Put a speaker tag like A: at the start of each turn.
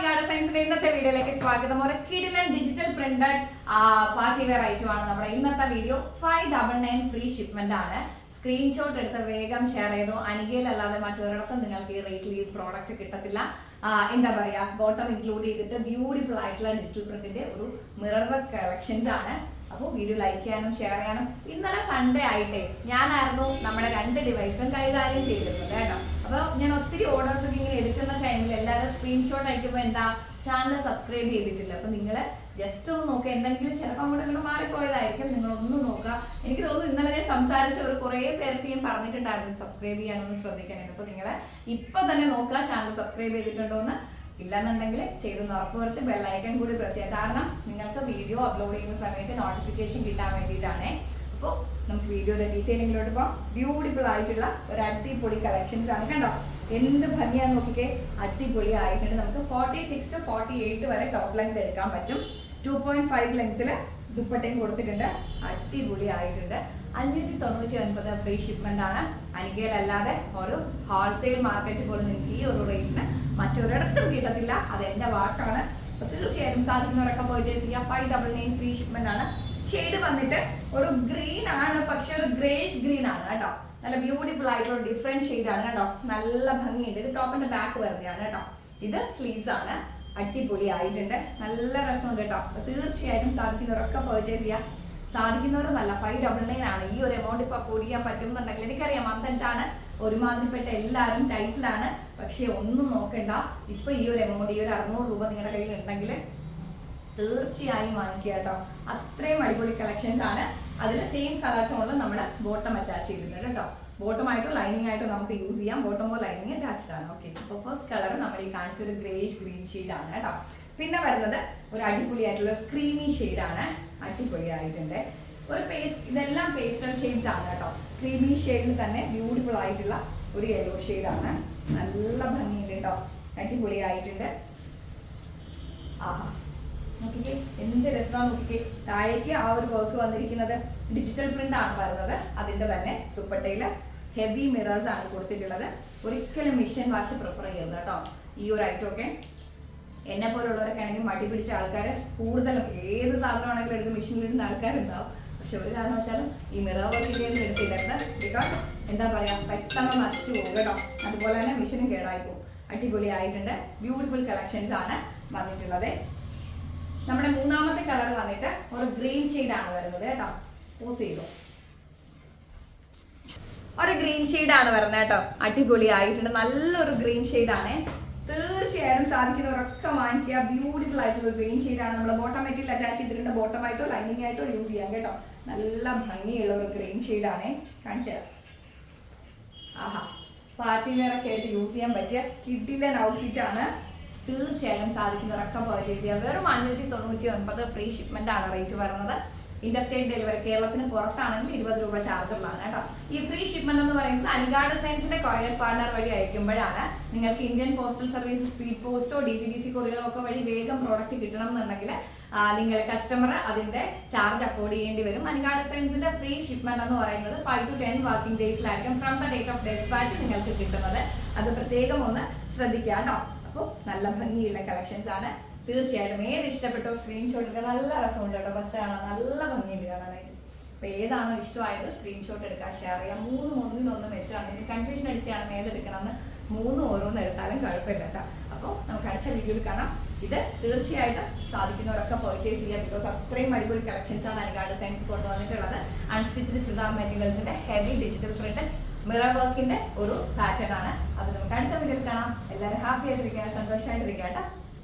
A: നിങ്ങളുടെ സയൻസിന്റെ ഇന്നത്തെ വീഡിയോയിലേക്ക് സ്വാഗതം. ഒരു കിഡിലൻ digital printed party wear item ആണ് നമ്മുടെ ഇന്നത്തെ video. Five double nine free shipment ആണ്. സ്ക്രീൻഷോട്ട് എടുത്ത് വേഗം ഷെയർ ചെയ്തു. അനികയിലല്ലാതെ മറ്റൊരിടത്തും നിങ്ങൾക്ക് ഈ റേറ്റിൽ ഈ പ്രോഡക്റ്റ് കിട്ടത്തില്ല. എന്താ പറയാ ബോട്ടം ഇൻക്ലൂഡ് ചെയ്തിട്ട് ബ്യൂട്ടിഫുൾ ആയിട്ടുള്ള ഡിജിറ്റൽ പ്രിന്റിന്റെ ഒരു മിറർ വർക്ക് കളക്ഷൻസ് ആണ്. അപ്പോൾ വീഡിയോ ലൈക്ക് ചെയ്യാനും ഷെയർ ചെയ്യാനും ഇന്നലെ സൺഡേ ആയിട്ടേ ഞാനായിരുന്നു നമ്മുടെ രണ്ട് ഡിവൈസും കൈകാര്യം ചെയ്തിരുന്നത് കേട്ടോ. അപ്പോൾ ഞാൻ ഒത്തിരി ഓർഡേഴ്സ് ഒക്കെ ഇങ്ങനെ എടുക്കുന്ന ടൈമിൽ എല്ലാവരും സ്ക്രീൻഷോട്ട് അയക്കുമ്പോൾ എന്താ ചാനൽ സബ്സ്ക്രൈബ് ചെയ്തിട്ടില്ല. അപ്പോൾ നിങ്ങൾ ജസ്റ്റ് ഒന്ന് നോക്കുക എന്തെങ്കിലും ചിലപ്പോൾ അങ്ങോട്ട് ഇങ്ങോട്ട് മാറിപ്പോയതായിരിക്കും. നിങ്ങൾ ഒന്ന് നോക്കുക. എനിക്ക് തോന്നുന്നു ഇന്നലെ ഞാൻ സംസാരിച്ച ഒരു കുറേ പേർക്ക് ഞാൻ പറഞ്ഞിട്ടുണ്ടായിരുന്നു സബ്സ്ക്രൈബ് ചെയ്യാനൊന്ന് ശ്രദ്ധിക്കാനായിട്ട്. അപ്പോൾ നിങ്ങൾ ഇപ്പം തന്നെ നോക്കുക ചാനൽ സബ്സ്ക്രൈബ് ചെയ്തിട്ടുണ്ടോ എന്ന്. ഇല്ലെന്നുണ്ടെങ്കിൽ ചെയ്തെന്ന് ഉറപ്പുവരുത്തി ബെല്ലൈക്കൺ കൂടി പ്രസ് ചെയ്യുക കാരണം നിങ്ങൾക്ക് വീഡിയോ അപ്ലോഡ് ചെയ്യുന്ന സമയത്ത് നോട്ടിഫിക്കേഷൻ കിട്ടാൻ വേണ്ടിയിട്ടാണ്. അപ്പോൾ നമുക്ക് വീഡിയോയുടെ ഡീറ്റെയിലിങ്ങിലോട്ട് പോകാം ബ്യൂട്ടിഫുൾ ആയിട്ടുള്ള ഒരു അടിപൊളി കളക്ഷൻസ് ആണ് കണ്ടോ? എന്ത് ഭംഗിയാന്ന് നോക്കിക്കേ. അടിപൊളി ആയിട്ടുണ്ട് നമുക്ക് forty six to forty eight വരെ ടോപ്പ് ലെങ്ത് എടുക്കാൻ പറ്റും. ടു പോയിന്റ് ഫൈവ് ലെങ്ത്തിൽ ദുപ്പട്ടയും കൊടുത്തിട്ടുണ്ട്. അടിപൊളി ആയിട്ടുണ്ട് അഞ്ഞൂറ്റി തൊണ്ണൂറ്റി ഒൻപത് ഫ്രീ ഷിപ്മെന്റ് ആണ്. അനികയിലല്ലാതെ ഒരു ഹോൾസെയിൽ മാർക്കറ്റ് പോലും നിങ്ങൾക്ക് ഈ ഒരു റേറ്റിന് മറ്റൊരിടത്തും കിട്ടത്തില്ല. അത് എന്റെ വാക്കാണ് അപ്പൊ തീർച്ചയായും സാധിക്കുന്നവരൊക്കെ പർച്ചേസ് ചെയ്യുക five double nine free shipment ആണ്. ഷെയ്ഡ് വന്നിട്ട് ഒരു ഗ്രീൻ ആണ് പക്ഷെ ഒരു ഗ്രേഷ് ഗ്രീൻ ആണ് കേട്ടോ. നല്ല ബ്യൂട്ടിഫുൾ ആയിട്ടുള്ള ഡിഫറെന്റ് ഷെയ്ഡ് ആണ് കേട്ടോ. നല്ല ഭംഗിയുണ്ട്. ഇത് ടോപ്പിന്റെ ബാക്ക് വരുന്നതാണ് കേട്ടോ. ഇത് സ്ലീവ്സ് ആണ്. അടിപൊളി ആയിട്ടുണ്ട് നല്ല രസമുണ്ട് കേട്ടോ. തീർച്ചയായിട്ടും സാധിക്കുന്നവരൊക്കെ പെർച്ചേസ് ചെയ്യാം. സാധിക്കുന്നവരൊന്നല്ല ഫൈവ് ഡബിൾ നയൻ ആണ്. ഈ ഒരു എമൗണ്ട് ഇപ്പൊ അഫോർഡ് ചെയ്യാൻ പറ്റുമെന്നുണ്ടെങ്കിൽ എനിക്കറിയാം മന്താണ് ഒരുമാതിരിപ്പെട്ട എല്ലാവരും ടൈറ്റിൽ ആണ്. പക്ഷെ ഒന്നും നോക്കണ്ട. ഇപ്പൊ ഈ ഒരു എമൗണ്ട് ഈ ഒരു അറുന്നൂറ് രൂപ നിങ്ങളുടെ കയ്യിൽ ഉണ്ടെങ്കിൽ തീർച്ചയായും വാങ്ങിക്കുക കേട്ടോ. അത്രയും അടിപൊളി കളക്ഷൻസ് ആണ്. അതിൽ സെയിം കളർ ടോണിൽ നമ്മൾ ബോട്ടം അറ്റാച്ച് ചെയ്തിട്ടുണ്ട് കേട്ടോ. ബോട്ടം ആയിട്ടോ ലൈനിങ് ആയിട്ടോ നമുക്ക് യൂസ് ചെയ്യാം. ബോട്ടമോ ലൈനിങ് അറ്റാച്ച്ഡ് ആണ്. ഓക്കെ അപ്പോൾ ഫസ്റ്റ് കളർ നമ്മൾ ഈ കാണിച്ച ഒരു ഗ്രേഷ് ഗ്രീൻ ഷെയ്ഡ് ആണ് കേട്ടോ. പിന്നെ വരുന്നത് ഒരു അടിപൊളി ആയിട്ടുള്ള ക്രീമി ഷെയ്ഡ് ആണ്. അടിപൊളി ആയിട്ടുണ്ട് ഒരു പേസ്റ്റ് ഇതെല്ലാം പേസ്റ്റൽ ഷെയ്ഡ്സ് ആണ് കേട്ടോ. ക്രീമി ഷെയ്ഡിൽ തന്നെ ബ്യൂട്ടിഫുൾ ആയിട്ടുള്ള ഒരു യെല്ലോ ആണ്. നല്ല ഭംഗിയുണ്ട് കേട്ടോ. അടിപൊളി ആയിട്ടുണ്ട് ആഹാ. നോക്കിക്കേ എന്ത് രസമാണ് നോക്കിക്കേ. താഴേക്ക് ആ ഒരു വർക്ക് വന്നിരിക്കുന്നത് ഡിജിറ്റൽ പ്രിന്റ് ആണ് വരുന്നത്. അതിന്റെ തന്നെ ദുപ്പട്ടയിൽ ഹെവി മിറേഴ്സ് ആണ് കൊടുത്തിട്ടുള്ളത്. ഒരിക്കലും മിഷൻ വാഷ് പ്രിഫർ ചെയ്യരുത് കേട്ടോ. ഈ ഒരു ഐറ്റം ഒക്കെ എന്നെ പോലുള്ളവരൊക്കെ ആണെങ്കിൽ മടി പിടിച്ച ആൾക്കാർ കൂടുതലും ഏത് സാധനമാണെങ്കിലും എടുത്ത് മെഷീനിലിടുന്ന ആൾക്കാരുണ്ടാവും. പക്ഷെ ഒരു കാരണം കാരണവശാലും ഈ മിറർ വർക്കിന്റെ എടുത്തിട്ടുണ്ട് ബിക്കോസ് എന്താ പറയാ പെട്ടെന്ന് നശിച്ചു പോകും കേട്ടോ. അതുപോലെ തന്നെ മിഷീനും കേടായി പോകും. അടിപൊളി ആയിട്ടുണ്ട് ബ്യൂട്ടിഫുൾ കളക്ഷൻസ് ആണ് വന്നിട്ടുള്ളത്. കളർ വന്നിട്ട് ഒരു ഗ്രീൻ ആണ് വരുന്നത് കേട്ടോ. പോസ് ചെയ്തു. ഒരു ഗ്രീൻ ആണ് വരുന്നത് കേട്ടോ. അടിപൊളി ആയിട്ടുണ്ട് നല്ലൊരു ഗ്രീൻ ആണ്. തീർച്ചയായും സാധിക്കുന്നവരൊക്കെ വാങ്ങിക്കുക. ബ്യൂട്ടിഫുൾ ആയിട്ടുള്ള ഗ്രീൻ ആണ്. നമ്മൾ ബോട്ടം അറ്റാച്ച് ചെയ്തിട്ടുണ്ട്. ബോട്ടം ആയിട്ടോ ലൈനിങ് ആയിട്ടോ യൂസ് ചെയ്യാം കേട്ടോ. നല്ല ഭംഗിയുള്ള ഒരു ഗ്രീൻ ആണ്. കാണിച്ചു തരാം. ആഹാ. പാർട്ടി വെയർ ഒക്കെ ആയിട്ട് യൂസ് ചെയ്യാൻ പറ്റിയ കിഡിലൻ ഔട്ട്ഫിറ്റ് ആണ്. തീർച്ചയായും സാധിക്കുന്നവരൊക്കെ പർച്ചേസ് ചെയ്യാം വെറും അഞ്ഞൂറ്റി തൊണ്ണൂറ്റി ഒൻപത് ഫ്രീ ഷിപ്മെന്റ് ആണ് റേറ്റ് വരുന്നത്. ഇന്റർസ്റ്റേറ്റ് ഡെലിവറി കേരളത്തിന് പുറത്താണെങ്കിൽ ഇരുപത് രൂപ ആണ് കേട്ടോ. ഈ ഫ്രീ ഷിപ്മെന്റ് എന്ന് പറയുന്നത് അലിഗാർഡ് സയൻസിന്റെ കൊറിയർ പാർട്ണർ വഴി അയക്കുമ്പോഴാണ് നിങ്ങൾക്ക് ഇന്ത്യൻ പോസ്റ്റൽ സർവീസ് സ്പീഡ് പോസ്റ്റോ ഡി ടി ഡി സി കൊറിയറോ ഒക്കെ വഴി വേഗം പ്രോഡക്റ്റ് കിട്ടണം എന്നുണ്ടെങ്കിൽ നിങ്ങൾ കസ്റ്റമർ അതിന്റെ ചാർജ് അഫോർഡ് ചെയ്യേണ്ടി വരും. അലിഗാർഡ് സയൻസിന്റെ ഫ്രീ ഷിപ്മെന്റ് എന്ന് പറയുന്നത് five to ten working ഡേയ്സിലായിരിക്കും from the date of dispatch നിങ്ങൾക്ക് കിട്ടുന്നത്. അത് പ്രത്യേകം ഒന്ന് ശ്രദ്ധിക്കാം കേട്ടോ. അപ്പോൾ നല്ല ഭംഗിയുള്ള കളക്ഷൻസ് ആണ്. തീർച്ചയായിട്ടും ഏത് ഇഷ്ടപ്പെട്ടോ സ്ക്രീൻഷോട്ട് എടുക്കുക നല്ല രസമുണ്ട് കേട്ടോ. പച്ച കാണാൻ നല്ല ഭംഗിയുണ്ട് കാണാനായിട്ട്. അപ്പൊ ഏതാണോ ഇഷ്ടമായത് സ്ക്രീൻഷോട്ട് എടുക്കാൻ ഷെയർ ചെയ്യാം. മൂന്നും ഒന്നിനൊന്നും വെച്ചാണ്. ഇനി കൺഫ്യൂഷൻ അടിച്ചാണ് ഏതെടുക്കണമെന്ന് മൂന്നും ഓരോന്ന് എടുത്താലും കുഴപ്പമില്ല കേട്ടോ. അപ്പോൾ നമുക്ക് അടുത്ത വീഡിയോയിൽ കാണാം. ഇത് തീർച്ചയായിട്ടും സാധിക്കുന്നവരൊക്കെ പർച്ചേസ് ചെയ്യാം ബിക്കോസ് അത്രയും അടിപൊളി കളക്ഷൻസ് ആണ് അനികാട് സയൻസ് കൊണ്ടുവന്നിട്ടുള്ളത് അൺസ്റ്റിച്ച് ചുരിദാർ മെറ്റീരിയൽസിന്റെ ഹെവി ഡിജിറ്റൽ പ്രിന്റ് മിറർ വർക്കിന്റെ ഒരു പാറ്റേൺ ആണ്. അപ്പൊ നമുക്ക് അടുത്ത വീഡിയോയിൽ കാണാം. എല്ലാവരും ഹാപ്പി ആയിട്ടിരിക്കുക സന്തോഷമായിട്ടിരിക്കുക